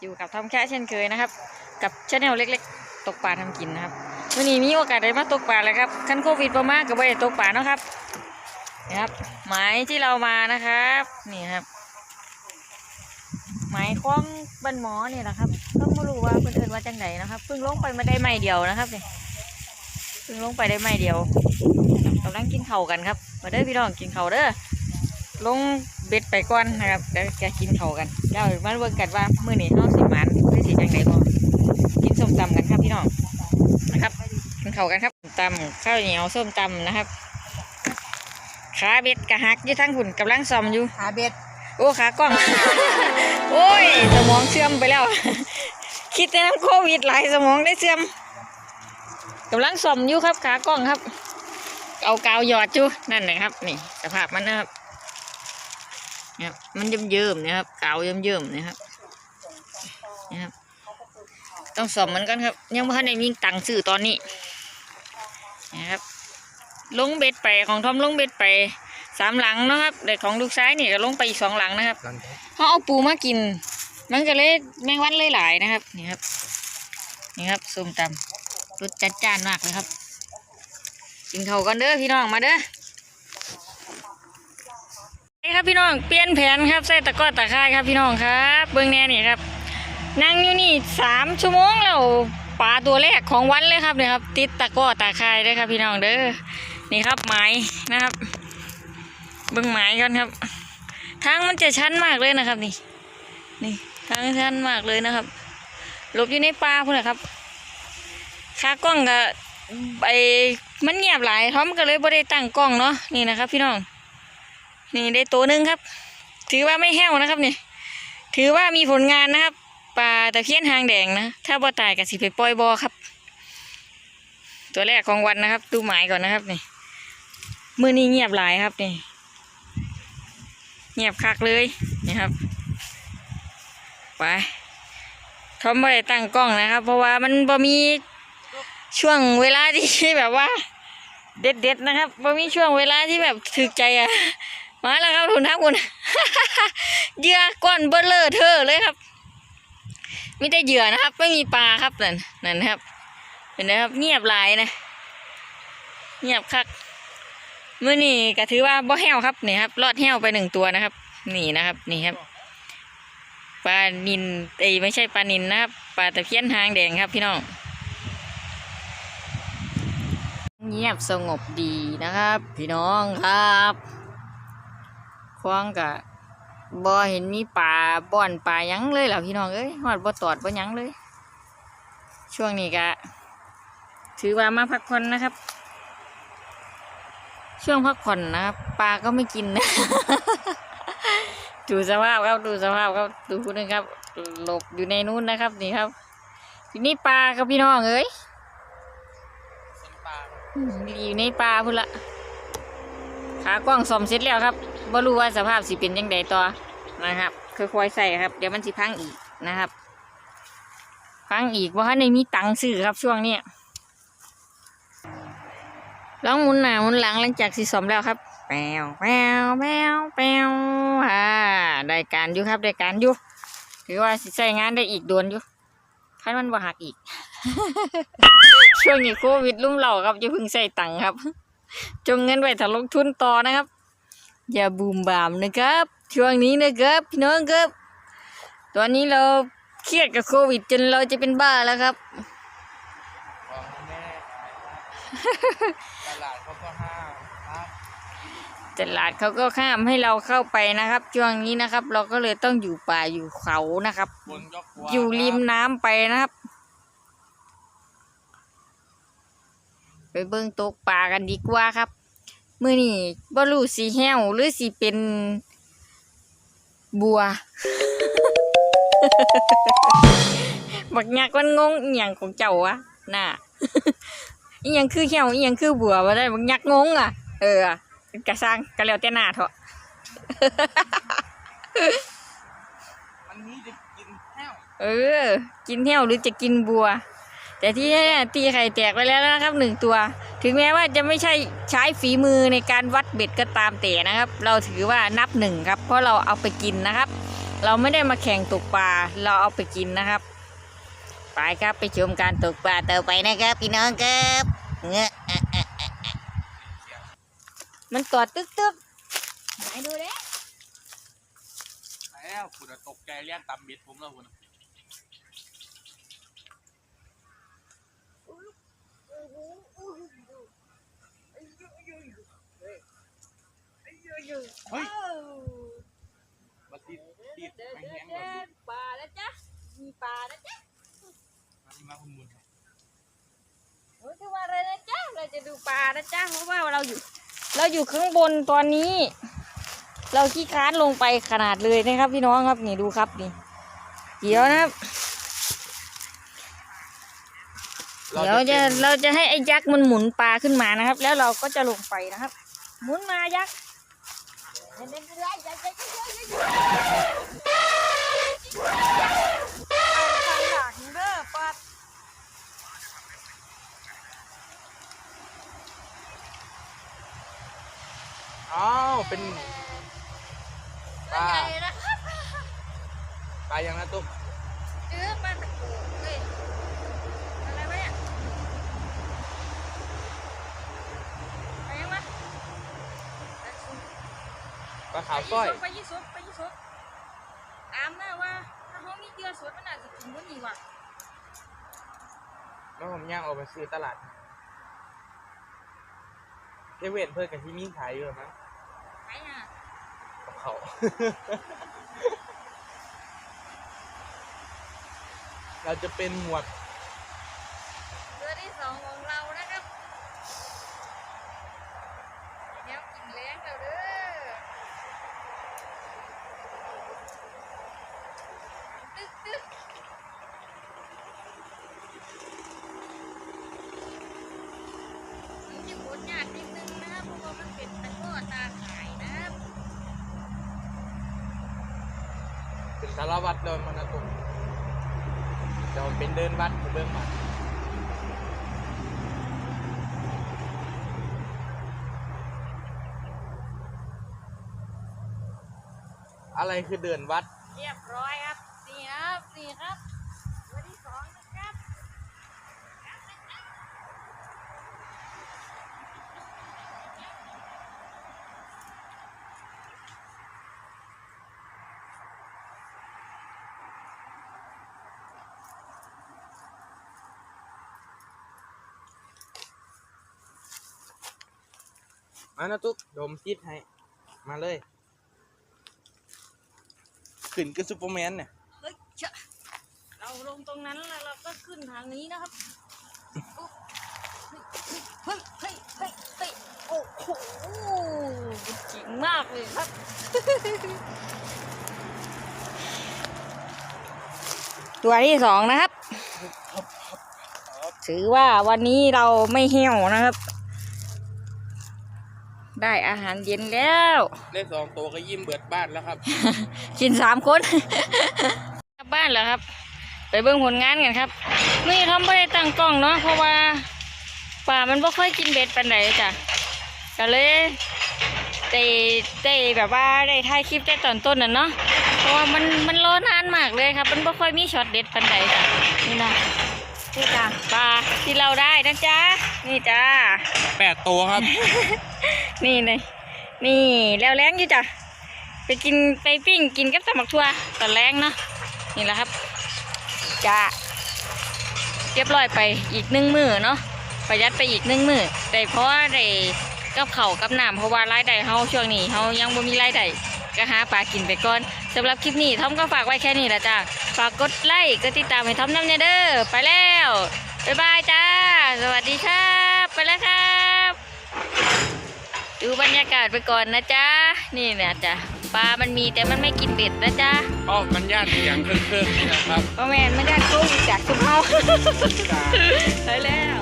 อยู่กับทอมแค่เช่นเคยนะครับ กับชาแนลเล็ก ๆ ตกปลาทำกินนะครับวันนี้มีโอกาสได้มาตกปลาแล้วครับคันโควิดประมาณก็ไม่ได้ตกปลาเนาะครับนะครับหมายที่เรามานะครับนี่ครับหมายคล้องบันหมอเนี่ยนะครับก็ไม่รู้ว่าเพื่อนว่าจังไหนนะครับเพิ่งลงไปมาได้ไม่เดียวนะครับเนี่ยเพิ่งลงไปได้ไม่เดียวกำลังกินเข่ากันครับ มาเด้อพี่น้องกินเข่าเด้อลง เบ็ดไปก่อนนะครับเดี๋ยวจะกินเข่าวกันเดี๋ยวมาเบิ่งกันว่ามื้อนี้เฮาสิหมันหรือสิจังไดบ่กินส้มตำกันครับพี่น้องนะครับกินเข่าวกันครับตำข้าวเหนียวส้มตำนะครับขาเบ็ดกะหักอยู่ทั้งหุ่นกำลังซ่อมอยู่หาเบ็ดโอ้ขากล้อง โอ้ยสมองเสื่อมไปแล้ว คิดในน้ำโควิดหลายสมองได้เสื่อมกำลังซ่อมอยู่ครับขากล้องครับ เอากาวหยอดอยู่นั่นนะครับ นี่สภาพมันนะครับ เนี่ยมันเยิ้มๆนะครับกาวเยิ้มๆนะครับนะครับ ต้องซ่อมมันกันครับ ยังไม่ทันได้มีตังค์ซื้อตอนนี้นะครับ ลงเบ็ดไปของทอมลงเบ็ดไปสามหลังเนาะครับเด็กของลูกซ้ายนี่ก็ลงไปอีกสองหลังนะครับเขาเอาปูมากิน มันก็เลยแมงวันเลยหลายนะครับ นี่ครับ นี่ครับส้มตำรสจัดจ้านมากเลยครับ กินข้าวกันเด้อพี่น้องมาเด้อนี่ ครับพี่น้องเปลี่ยนแผนครับใส่ตะก้อตะไคร้ครับพี่น้องครับ เบื้องแน่นี่ครับนั่งอยู่นี่สามชั่วโมงแล้วปลาตัวแรกของวันเลยครับเนี่ยครับ ติดตะก้อตะไคร้ด้วยครับพี่น้องเด้อนี่ครับไม้นะครับ เบิ้งไม้กันครับ ทางมันจะชันมากเลยนะครับ นี่ นี่ทางชันมากเลยนะครับหลบอยู่ในป่าพุ่นนะครับขากล้องก็ไอมันเงียบหลายท้อมก็เลยบ่ได้ตั้งกล้องเนาะนี่นะครับ พี่น้อง นี่ได้ตัวหนึ่งครับ ถือว่าไม่แห้วนะครับนี่ถือว่ามีผลงานนะครับปลาตะเพียนหางแดงนะ ถ้าบ่ตายก็สิไปปล่อยบ่อครับ ตัวแรกของวันนะครับ ดูหมายก่อนนะครับนี่มือนี้เงียบหลายครับนี่เงียบคักเลยนี่ครับไปทอมไม่ได้ตั้งกล้องนะครับ เพราะว่ามันบ่มีช่วงเวลาที่แบบว่า เด็ดๆนะครับบ่มีช่วงเวลาที่แบบถึกใจอะ มาแล้วครับทุนทักคุณเหยื่อก้อนเบลเลอร์เธอเลยครับมีแต่เหยื่อนะครับ ไม่มีปลาครับนั่นนั่นครับเห็นไหมครับ เงียบหลายนะ เงียบคักเมื่อนี้ก็ถือว่าบ่แห้วครับนี่ครับรอดแห้วไปหนึ่งตัวนะครับ นี่นะครับ นี่ครับปลานินเอ้ไม่ใช่ปลานินนะครับปลาตะเพียนหางแดงครับพี่น้องเงียบสงบดีนะครับ พี่น้องครับ คว้างกะบ่เห็นมีป่าบ่อนป่าหยังเลยเหรอพี่น้องเอ้ยหอดบ่ตอดบ่หยังเลย ช่วงนี้กะ ถือว่ามาพักผ่อนนะครับ ช่วงพักผ่อนนะครับปลาก็ไม่กินนะดูสภาพครับดูสภาพครับดูคุณนะครับหลบอยู่ในนู้นนะครับ นี่ครับ ทีนี้ปลาครับพี่น้องเอ้ยอืมอยู่ในป่าพุ่นละขากล้องซ่อมเสร็จแล้วครับ บ่รู้ว่าสภาพสิเป็นยังไงต่อนะครับค่อยๆใส่ครับ เดี๋ยวมันสิพังอีกนะครับพังอีกเพราะในมีตังค์ซื้อครับช่วงเนี้ยลองหมุนหน้าหมุนหลังหลังจากสิซ่อมแล้วครับแปวแปวแปวแปวอ่าได้การอยู่ครับได้การอยู่ถือว่าสิใช้งานได้อีกโดนอยู่คันมันบ่หักอีก ช่วงนี้โควิดลุ่มเหล่าครับอย่าเพิ่งใส่ตังค์ครับ จงเงินไว้ถ้าลงทุนต่อนะครับ อย่าบูมบามนะครับ ช่วงนี้นะครับพี่น้องครับ ตอนนี้เราเครียดกับโควิด จนเราจะเป็นบ้าแล้วครับของแม่ตลาดเขาก็ห้ามครับตลาดเขาก็ข้ามให้เราเข้าไปนะครับ ช่วงนี้นะครับ เราก็เลยต้องอยู่ป่าอยู่เขานะครับบนยกหัวอยู่ริมน้ำไปนะครับ ไปเบิ่งตกปลากันดีกว่าครับ มื้อนี้บ่รู้สิแห้วหรือสิเป็นบัว บักยักษ์มันงงอีหยังของเจ้าวะน่ะอีหยังคือแห้วอีหยังคือบัวบ่ได้บักยักษ์งงอะ เออกะสร้างกะแล้วแต่หน้าเถอะมันนี้จะกินแห้วเออ กินแห้วหรือจะกินบัว แต่ที่แน่ๆตีไข่แตกไปแล้วนะครับหนึ่งตัว ถึงแม้ว่าจะไม่ใช่ใช้ฝีมือในการวัดเบ็ดก็ตามแต่นะครับ เราถือว่านับหนึ่งครับ เพราะเราเอาไปกินนะครับ เราไม่ได้มาแข่งตกปลาเราเอาไปกินนะครับ ไปครับไปชมการตกปลาต่อไปนะครับพี่น้องครับเงอะอะอะอะอะมันกอดตึกตึกไหนดูเด้แล้วคุณตกใจเรียกตำบิดผมแล้วคุณ เฮ้ยมาติดติดไม่แห้งแบบนี้ปลาแล้วจ้ะ มีปลาแล้วจ้ะมาที่มาคุณมุนโอ้ยคือว่าอะไรนะจ๊ะเราจะดูปลานะจ๊ะเพราะว่าเราอยู่ เราอยู่ข้างบนตอนนี้ เราขี้ค้านลงไปขนาดเลยนะครับ พี่น้องครับ นี่ดูครับนี่ เดี๋ยวนะครับ เดี๋ยวจะเราจะให้ไอ้ยักษ์มันหมุนปลาขึ้นมานะครับ แล้วเราก็จะลงไปนะครับ หมุนมายักษ์อ้าเป็นปลาปลายังนะตุ๊ก ลาขาวสร้อย ไปยี่สบไปยี่สบตามนะว่าถ้าเขามีเดือสดมันอาจจะกินบ่นี่ว่ะแล้วผมย่างออกไปซื้อตลาดเทเวนเพื่อนกับที่มีขายอยู่มั้งไหนอะกับเขา เราจะเป็นหมวดเดือที่สองของเรานะครับเดี๋ยวกินแรงแล้วเด้อตึ๊กตึ๊กมันจะบดยากนิดนึงนะครับเพราะว่ามันเป็นตะกร้อตาข่ายนะครับ เป็น สารวัตรเดินมานะตุ๊กจะมันเป็นเดินวัดเบื้องมาอะไรคือเดินวัด เรียบร้อยครับ ครับสี่ครับตัวที่สองนะครับมานะตุ๊กโดมคิดให้ มาเลย ขึ้นกับซูเปอร์แมนเนี่ย เฮ้ยเจ้า เราลงตรงนั้นแล้วเราก็ขึ้นทางนี้นะครับเฮ้ยเฮ้ยเฮ้ยเฮ้ยโอ้โหเจ๋งมากเลยครับตัวที่สองนะครับ ถือว่าวันนี้เราไม่เหี่ยวนะครับ ได้อาหารเย็นแล้วได้สองตัวก็ยิ้มเบิดบ้านแล้วครับ กินสามคนกลับบ้านแล้วครับ ไปเบิ่งผลงานกันครับมื่อทำไม่ได้ตั้งกล้องเนาะเพราะว่าป่ามันไม่ค่อยกินเบ็ดปันไหนจ้ะก็เลยได้ได้แบบว่าได้ถ่ายคลิปได้ตอนต้นน่ะเนาะเพราะว่ามันมันรอนานมากเลยครับ มันไม่ค่อยมีช็อตเด็ดปันไหนจ้ะนี่นะนี่จ้ะปลาที่เราได้นะจ๊ะนี่จ้าแปดตัวครับ นี่เลยนี่แล้วแรงอยู่จ้ะไปกินไปปิ้งกินกับตำบักทั่วตอนแรงเนาะนี่แหละครับ จ้าเรียบร้อยไปอีกหนึ่งมือเนาะประหยัดไปอีกหนึ่งมือแต่เพราะว่าได้กับเขากับน้ำเพราะว่ารายได้เฮาช่วงนี้เฮายังบ่มีรายได้ก็หาปลากินไปก่อนสำหรับคลิปนี้ทอมก็ฝากไว้แค่นี้ละจ้าฝากกดไลค์กดติดตามให้ทอมน้ำเนี่เด้อไปแล้วบ๊ายบายจ้า สวัสดีครับ ไปแล้วครับ ดูบรรยากาศไปก่อนนะจ๊ะ นี่เนี่ยจ้ะ ปลา มันมีแต่มันไม่กินเบ็ดนะจ๊ะเพราะมันย่านเสียงเครื่องๆนี่นะครับเพราะแม่นไม่ได้กู้จากคุณเฮาไปแล้ว